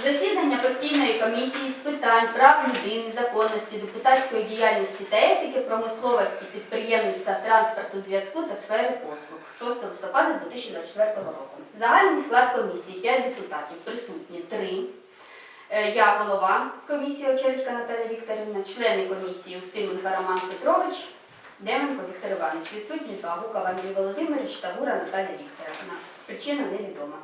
Засідання постійної комісії з питань прав людини, законності, депутатської діяльності та етики, промисловості, підприємництва, транспорту, зв'язку та сфери послуг 6 листопада 2024 року. Загальний склад комісії 5 депутатів, присутні 3. Я голова комісії Очередька Наталія Вікторівна, члени комісії Устименко Роман Петрович, Деменко Віктор Іванович, відсутні два Гуков Андрій Володимирович та Гура Наталія Вікторівна. Причина невідома.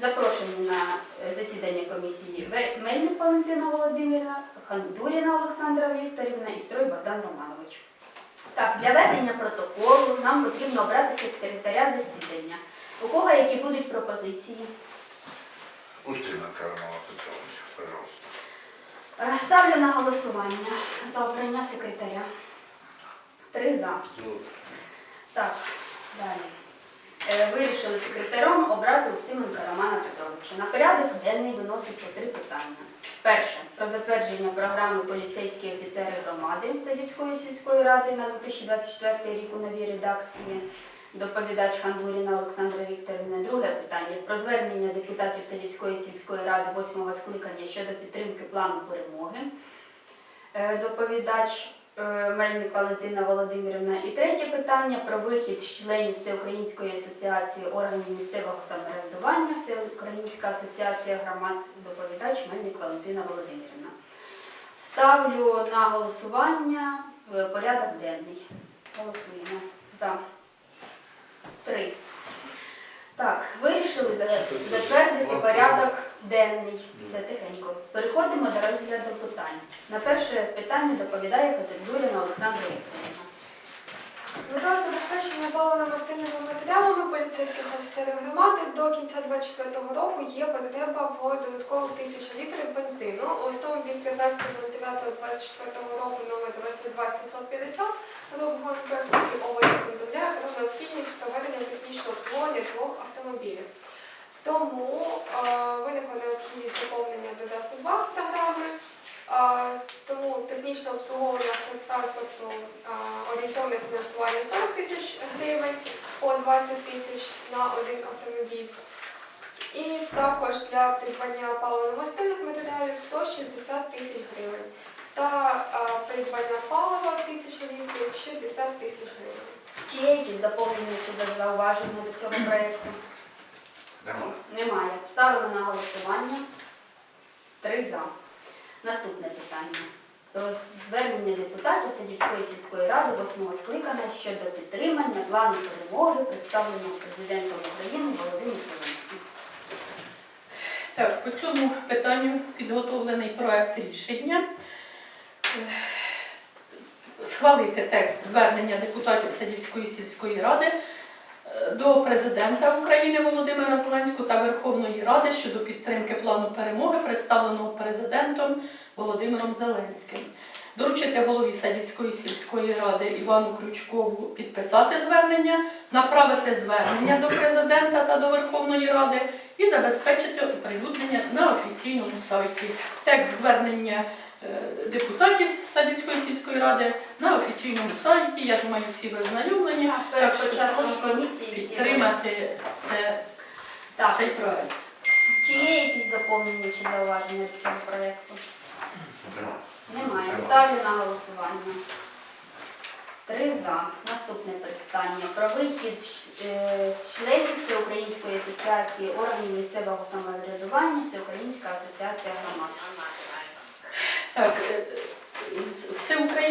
Запрошені на е, засідання комісії Мельник Валентина Володимирівна, Хандуріна Олександра Вікторівна і Строй Богдан Романович. Так, для ведення протоколу нам потрібно обрати секретаря засідання. У кого які будуть пропозиції? Устрименко Романа Петровича, пожалуйста. Е, Ставлю на голосування за обрання секретаря. Три за. Так, далі. Е, Вирішили секретарем обрати Устименка Романа Петровича. На порядок денний виноситься три питання. Перше про затвердження програми поліцейські офіцери громади Садівської сільської ради на 2024 рік у новій редакції. Доповідач Хандуріна Олександра Вікторівна. Друге питання про звернення депутатів Садівської сільської ради 8 скликання щодо підтримки плану перемоги. Е, Доповідач Мельник Валентина Володимирівна. І третє питання про вихід з членів Всеукраїнської асоціації органів місцевого самоврядування, Всеукраїнська асоціація громад, доповідач Мельник Валентина Володимирівна. Ставлю на голосування е, порядок денний. Голосуємо за три. Так, вирішили затвердити порядок денний. Все тихенько. Переходимо до розгляду питань. На перше питання доповідає Федордуріна Олександра Вікторівна. З забезпечення паливно-мастильними матеріалами поліцейських офіцерів громади до кінця 2024 року є потреба в додаткових тисяч літрів бензину. Листом від 15.09.24 року номер 22750 Робгонперської області повідомляє про необхідність проведення технічного обслуговування двох автомобілів. Тому е, виникла необхідність доповнення додатку 2 програми. А, Тому технічне обслуговування транспорту а, орієнтовне фінансування 40 тисяч гривень по 20 тисяч на один автомобіль. І також для придбання паливно-мастильних матеріалів 160 тисяч гривень. Та а, придбання палива 1000 літрів 60 тисяч гривень. Чи є якісь доповнення чи зауваження до цього проєкту? Нема. Немає. Ставимо на голосування. Три за. Наступне питання. Звернення депутатів Садівської сільської ради 8 скликання щодо підтримання плану перемоги, представленого президентом України Володимиром Зеленським. Так, по цьому питанню підготовлений проект рішення. Е, Схвалити текст звернення депутатів Садівської сільської ради до президента України Володимира Зеленського та Верховної Ради щодо підтримки плану перемоги, представленого президентом Володимиром Зеленським. Доручити голові Садівської сільської ради Івану Крючкову підписати звернення, направити звернення до президента та до Верховної Ради і забезпечити оприлюднення на офіційному сайті. Текст звернення е, депутатів Садівської сільської ради на офіційному сайті. Я думаю, всі ви ознайомлені. Перед Так що прошу підтримати це, Так. цей проект. Чи є якісь доповнення чи зауваження до цього проєкту? Немає. Ставлю на голосування. Три за. Наступне питання. Про вихід з е, членів Всеукраїнської асоціації органів місцевого самоврядування, Всеукраїнська асоціація громад. Так, е, з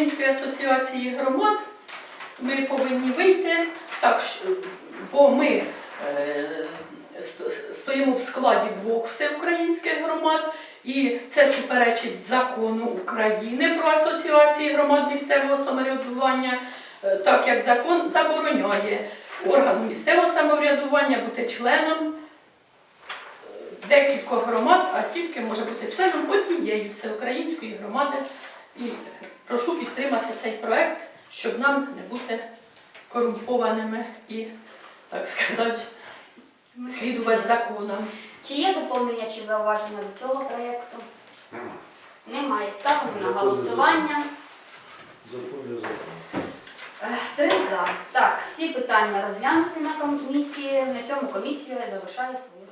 Всеукраїнської асоціації громад ми повинні вийти, так, бо ми е, стоїмо в складі двох всеукраїнських громад, і це суперечить закону України про асоціації громад місцевого самоврядування, е, так як закон забороняє органу місцевого самоврядування бути членом е, декількох громад, а тільки може бути членом однієї всеукраїнської громади. І прошу підтримати цей проект, щоб нам не бути корумпованими і, так сказати, слідувати законам. Чи є доповнення чи зауваження до цього проєкту? Нема. Немає. Ставимо на голосування. Е, Три за. Так, всі питання розглянуті на комісії. На цьому комісія залишає свою